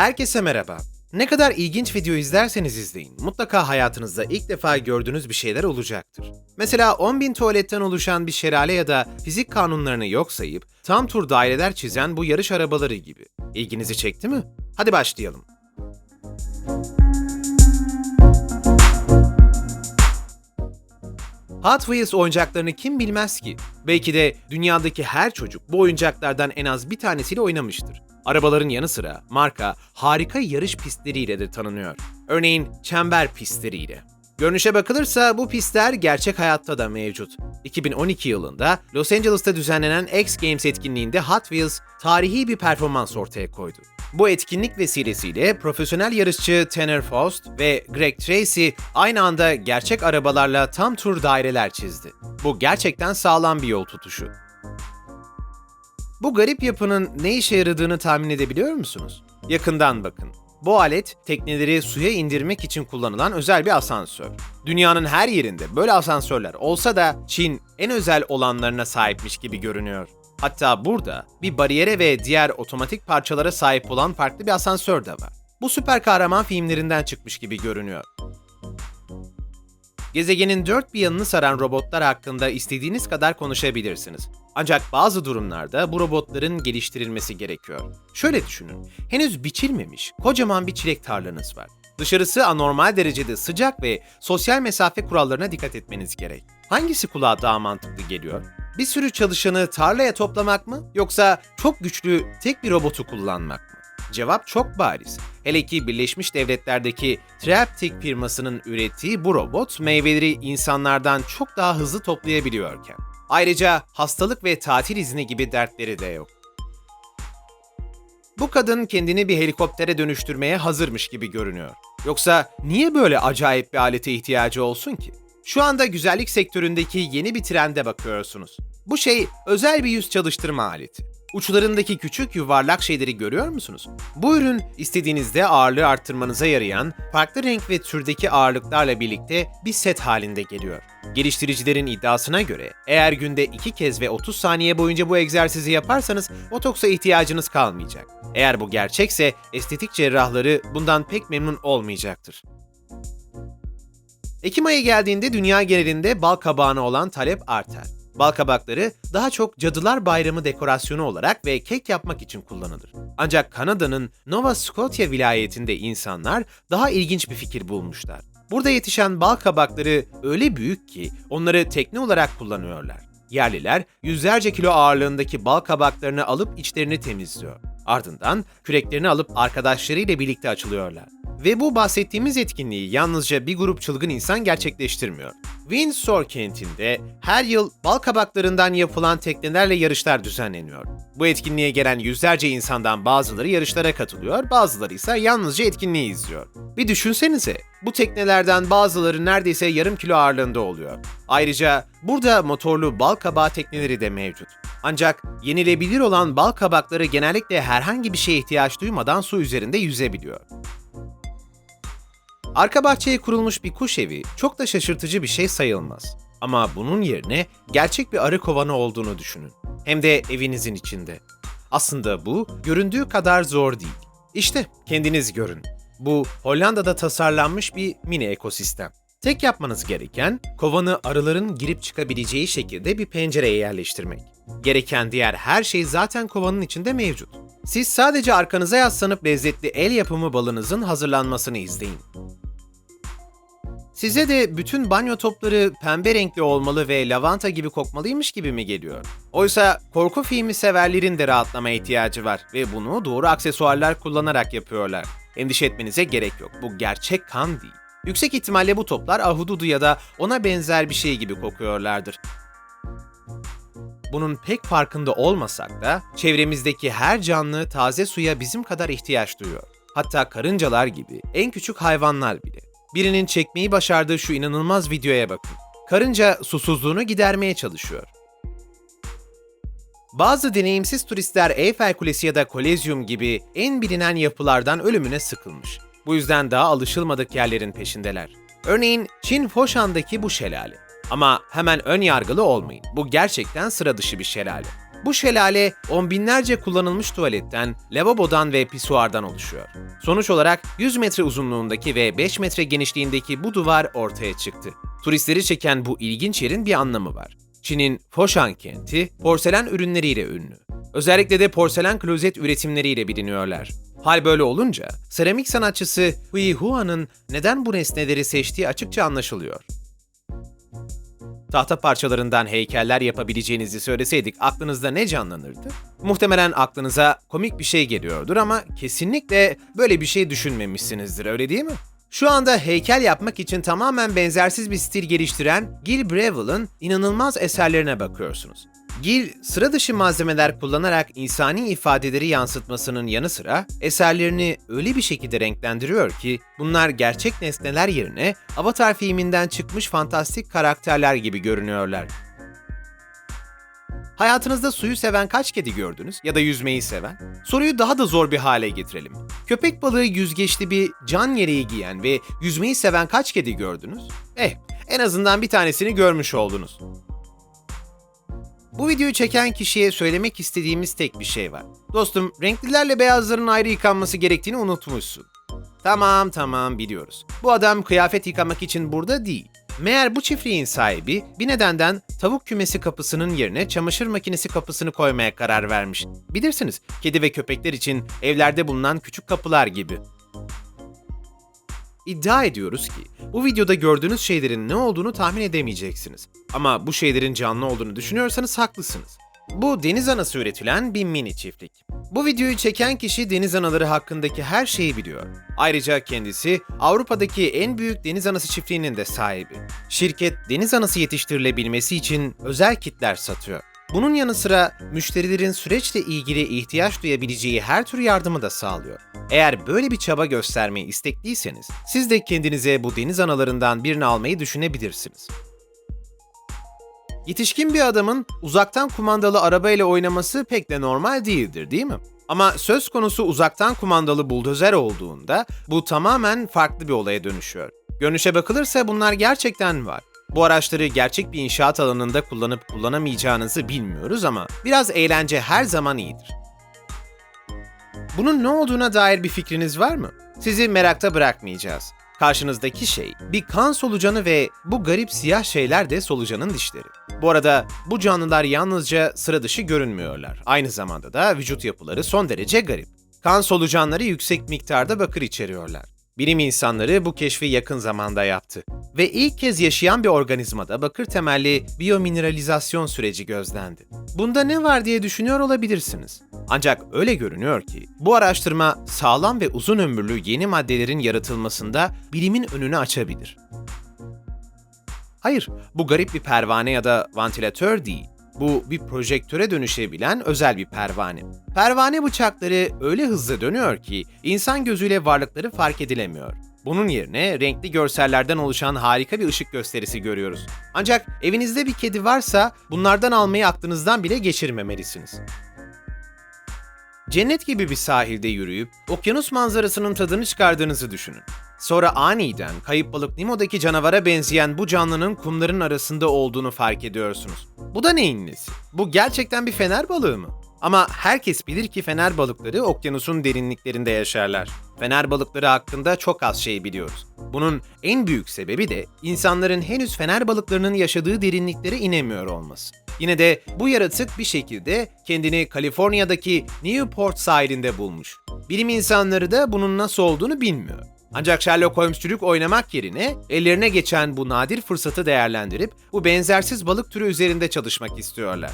Herkese merhaba. Ne kadar ilginç video izlerseniz izleyin, mutlaka hayatınızda ilk defa gördüğünüz bir şeyler olacaktır. Mesela 10.000 tuvaletten oluşan bir şelale ya da fizik kanunlarını yok sayıp tam tur daireler çizen bu yarış arabaları gibi. İlginizi çekti mi? Hadi başlayalım. Hot Wheels oyuncaklarını kim bilmez ki? Belki de dünyadaki her çocuk bu oyuncaklardan en az bir tanesiyle oynamıştır. Arabaların yanı sıra marka harika yarış pistleriyle de tanınıyor. Örneğin çember pistleriyle. Görünüşe bakılırsa bu pistler gerçek hayatta da mevcut. 2012 yılında Los Angeles'ta düzenlenen X Games etkinliğinde Hot Wheels tarihi bir performans ortaya koydu. Bu etkinlik vesilesiyle profesyonel yarışçı Tanner Faust ve Greg Tracy aynı anda gerçek arabalarla tam tur daireler çizdi. Bu gerçekten sağlam bir yol tutuşu. Bu garip yapının ne işe yaradığını tahmin edebiliyor musunuz? Yakından bakın. Bu alet tekneleri suya indirmek için kullanılan özel bir asansör. Dünyanın her yerinde böyle asansörler olsa da Çin en özel olanlarına sahipmiş gibi görünüyor. Hatta burada bir bariyere ve diğer otomatik parçalara sahip olan farklı bir asansör de var. Bu süper kahraman filmlerinden çıkmış gibi görünüyor. Gezegenin dört bir yanını saran robotlar hakkında istediğiniz kadar konuşabilirsiniz. Ancak bazı durumlarda bu robotların geliştirilmesi gerekiyor. Şöyle düşünün, henüz biçilmemiş kocaman bir çilek tarlanız var. Dışarısı anormal derecede sıcak ve sosyal mesafe kurallarına dikkat etmeniz gerek. Hangisi kulağa daha mantıklı geliyor? Bir sürü çalışanı tarlaya toplamak mı yoksa çok güçlü tek bir robotu kullanmak mı? Cevap çok bariz. Hele ki Birleşmiş Devletler'deki Traptic firmasının ürettiği bu robot meyveleri insanlardan çok daha hızlı toplayabiliyorken. Ayrıca hastalık ve tatil izni gibi dertleri de yok. Bu kadın kendini bir helikoptere dönüştürmeye hazırmış gibi görünüyor. Yoksa niye böyle acayip bir alete ihtiyacı olsun ki? Şu anda güzellik sektöründeki yeni bir trende bakıyorsunuz. Bu şey özel bir yüz çalıştırma aleti. Uçlarındaki küçük yuvarlak şeyleri görüyor musunuz? Bu ürün istediğinizde ağırlığı arttırmanıza yarayan farklı renk ve türdeki ağırlıklarla birlikte bir set halinde geliyor. Geliştiricilerin iddiasına göre eğer günde 2 kez ve 30 saniye boyunca bu egzersizi yaparsanız botoksa ihtiyacınız kalmayacak. Eğer bu gerçekse estetik cerrahları bundan pek memnun olmayacaktır. Ekim ayı geldiğinde dünya genelinde bal kabağına olan talep artar. Bal kabakları daha çok Cadılar Bayramı dekorasyonu olarak ve kek yapmak için kullanılır. Ancak Kanada'nın Nova Scotia vilayetinde insanlar daha ilginç bir fikir bulmuşlar. Burada yetişen bal kabakları öyle büyük ki onları tekne olarak kullanıyorlar. Yerliler yüzlerce kilo ağırlığındaki bal kabaklarını alıp içlerini temizliyor. Ardından küreklerini alıp arkadaşlarıyla birlikte açılıyorlar. Ve bu bahsettiğimiz etkinliği yalnızca bir grup çılgın insan gerçekleştirmiyor. Windsor kentinde her yıl bal kabaklarından yapılan teknelerle yarışlar düzenleniyor. Bu etkinliğe gelen yüzlerce insandan bazıları yarışlara katılıyor, bazıları ise yalnızca etkinliği izliyor. Bir düşünsenize, bu teknelerden bazıları neredeyse yarım kilo ağırlığında oluyor. Ayrıca burada motorlu bal kabağı tekneleri de mevcut. Ancak yenilebilir olan bal kabakları genellikle herhangi bir şeye ihtiyaç duymadan su üzerinde yüzebiliyor. Arka bahçeye kurulmuş bir kuş evi çok da şaşırtıcı bir şey sayılmaz. Ama bunun yerine gerçek bir arı kovanı olduğunu düşünün. Hem de evinizin içinde. Aslında bu göründüğü kadar zor değil. İşte kendiniz görün. Bu Hollanda'da tasarlanmış bir mini ekosistem. Tek yapmanız gereken kovanı arıların girip çıkabileceği şekilde bir pencereye yerleştirmek. Gereken diğer her şey zaten kovanın içinde mevcut. Siz sadece arkanıza yaslanıp lezzetli el yapımı balınızın hazırlanmasını izleyin. Size de bütün banyo topları pembe renkli olmalı ve lavanta gibi kokmalıymış gibi mi geliyor? Oysa korku filmi severlerin de rahatlama ihtiyacı var ve bunu doğru aksesuarlar kullanarak yapıyorlar. Endişe etmenize gerek yok. Bu gerçek kan değil. Yüksek ihtimalle bu toplar ahududu ya da ona benzer bir şey gibi kokuyorlardır. Bunun pek farkında olmasak da çevremizdeki her canlı taze suya bizim kadar ihtiyaç duyuyor. Hatta karıncalar gibi en küçük hayvanlar bile. Birinin çekmeyi başardığı şu inanılmaz videoya bakın. Karınca susuzluğunu gidermeye çalışıyor. Bazı deneyimsiz turistler Eyfel Kulesi ya da Kolezyum gibi en bilinen yapılardan ölümüne sıkılmış. Bu yüzden daha alışılmadık yerlerin peşindeler. Örneğin Çin Foshan'daki bu şelale. Ama hemen ön yargılı olmayın. Bu gerçekten sıra dışı bir şelale. Bu şelale on binlerce kullanılmış tuvaletten, lavabodan ve pisuardan oluşuyor. Sonuç olarak 100 metre uzunluğundaki ve 5 metre genişliğindeki bu duvar ortaya çıktı. Turistleri çeken bu ilginç yerin bir anlamı var. Çin'in Foshan kenti porselen ürünleriyle ünlü. Özellikle de porselen klozet üretimleriyle biliniyorlar. Hal böyle olunca seramik sanatçısı Hui Hua'nın neden bu nesneleri seçtiği açıkça anlaşılıyor. Tahta parçalarından heykeller yapabileceğinizi söyleseydik aklınızda ne canlanırdı? Muhtemelen aklınıza komik bir şey geliyordur ama kesinlikle böyle bir şey düşünmemişsinizdir öyle değil mi? Şu anda heykel yapmak için tamamen benzersiz bir stil geliştiren Gil Breville'ın inanılmaz eserlerine bakıyorsunuz. Gil, sıra dışı malzemeler kullanarak insani ifadeleri yansıtmasının yanı sıra eserlerini öyle bir şekilde renklendiriyor ki bunlar gerçek nesneler yerine Avatar filminden çıkmış fantastik karakterler gibi görünüyorlar. Hayatınızda suyu seven kaç kedi gördünüz ya da yüzmeyi seven? Soruyu daha da zor bir hale getirelim. Köpek balığı yüzgeçli bir can yeleği giyen ve yüzmeyi seven kaç kedi gördünüz? Eh, en azından bir tanesini görmüş oldunuz. Bu videoyu çeken kişiye söylemek istediğimiz tek bir şey var. Dostum, renklilerle beyazların ayrı yıkanması gerektiğini unutmuşsun. Tamam tamam biliyoruz. Bu adam kıyafet yıkamak için burada değil. Meğer bu çiftliğin sahibi bir nedenden tavuk kümesi kapısının yerine çamaşır makinesi kapısını koymaya karar vermiş. Bilirsiniz, kedi ve köpekler için evlerde bulunan küçük kapılar gibi. İddia ediyoruz ki bu videoda gördüğünüz şeylerin ne olduğunu tahmin edemeyeceksiniz. Ama bu şeylerin canlı olduğunu düşünüyorsanız haklısınız. Bu deniz anası üretilen bir mini çiftlik. Bu videoyu çeken kişi deniz anaları hakkındaki her şeyi biliyor. Ayrıca kendisi Avrupa'daki en büyük deniz anası çiftliğinin de sahibi. Şirket deniz anası yetiştirilebilmesi için özel kitler satıyor. Bunun yanı sıra müşterilerin süreçle ilgili ihtiyaç duyabileceği her tür yardımı da sağlıyor. Eğer böyle bir çaba göstermeyi istekliyseniz, siz de kendinize bu deniz analarından birini almayı düşünebilirsiniz. Yetişkin bir adamın uzaktan kumandalı arabayla oynaması pek de normal değildir değil mi? Ama söz konusu uzaktan kumandalı buldozer olduğunda bu tamamen farklı bir olaya dönüşüyor. Görünüşe bakılırsa bunlar gerçekten var. Bu araçları gerçek bir inşaat alanında kullanıp kullanamayacağınızı bilmiyoruz ama biraz eğlence her zaman iyidir. Bunun ne olduğuna dair bir fikriniz var mı? Sizi merakta bırakmayacağız. Karşınızdaki şey bir kan solucanı ve bu garip siyah şeyler de solucanın dişleri. Bu arada bu canlılar yalnızca sıra dışı görünmüyorlar. Aynı zamanda da vücut yapıları son derece garip. Kan solucanları yüksek miktarda bakır içeriyorlar. Bilim insanları bu keşfi yakın zamanda yaptı ve ilk kez yaşayan bir organizmada bakır temelli biyomineralizasyon süreci gözlendi. Bunda ne var diye düşünüyor olabilirsiniz. Ancak öyle görünüyor ki bu araştırma sağlam ve uzun ömürlü yeni maddelerin yaratılmasında bilimin önünü açabilir. Hayır, bu garip bir pervane ya da vantilatör değil. Bu bir projektöre dönüşebilen özel bir pervane. Pervane bıçakları öyle hızlı dönüyor ki insan gözüyle varlıkları fark edilemiyor. Bunun yerine renkli görsellerden oluşan harika bir ışık gösterisi görüyoruz. Ancak evinizde bir kedi varsa bunlardan almayı aklınızdan bile geçirmemelisiniz. Cennet gibi bir sahilde yürüyüp okyanus manzarasının tadını çıkardığınızı düşünün. Sonra aniden kayıp balık Nemo'daki canavara benzeyen bu canlının kumların arasında olduğunu fark ediyorsunuz. Bu da neyin nesi? Bu gerçekten bir fener balığı mı? Ama herkes bilir ki fener balıkları okyanusun derinliklerinde yaşarlar. Fener balıkları hakkında çok az şey biliyoruz. Bunun en büyük sebebi de insanların henüz fener balıklarının yaşadığı derinliklere inemiyor olması. Yine de bu yaratık bir şekilde kendini Kaliforniya'daki Newport sahilinde bulmuş. Bilim insanları da bunun nasıl olduğunu bilmiyor. Ancak Sherlock Holmes'çülük oynamak yerine ellerine geçen bu nadir fırsatı değerlendirip bu benzersiz balık türü üzerinde çalışmak istiyorlar.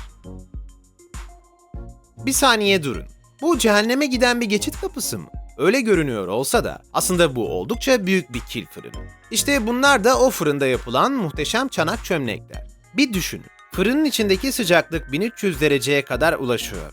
Bir saniye durun. Bu cehenneme giden bir geçit kapısı mı? Öyle görünüyor olsa da aslında bu oldukça büyük bir kil fırını. İşte bunlar da o fırında yapılan muhteşem çanak çömlekler. Bir düşünün. Fırının içindeki sıcaklık 1300 dereceye kadar ulaşıyor.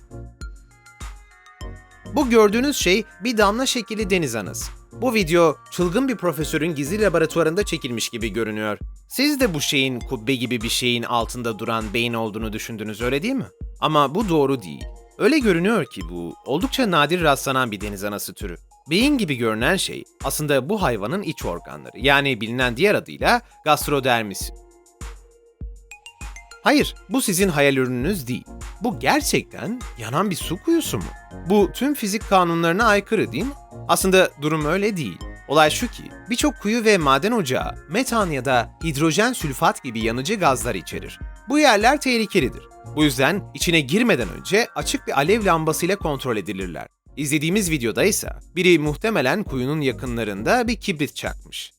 Bu gördüğünüz şey bir damla şekilli deniz anası. Bu video çılgın bir profesörün gizli laboratuvarında çekilmiş gibi görünüyor. Siz de bu şeyin kubbe gibi bir şeyin altında duran beyin olduğunu düşündünüz öyle değil mi? Ama bu doğru değil. Öyle görünüyor ki bu oldukça nadir rastlanan bir deniz anası türü. Beyin gibi görünen şey aslında bu hayvanın iç organları yani bilinen diğer adıyla gastrodermisi. Hayır, bu sizin hayal ürününüz değil. Bu gerçekten yanan bir su kuyusu mu? Bu tüm fizik kanunlarına aykırı değil mi? Aslında durum öyle değil. Olay şu ki, birçok kuyu ve maden ocağı metan ya da hidrojen sülfat gibi yanıcı gazlar içerir. Bu yerler tehlikelidir. Bu yüzden içine girmeden önce açık bir alev lambasıyla kontrol edilirler. İzlediğimiz videoda ise biri muhtemelen kuyunun yakınlarında bir kibrit çakmış.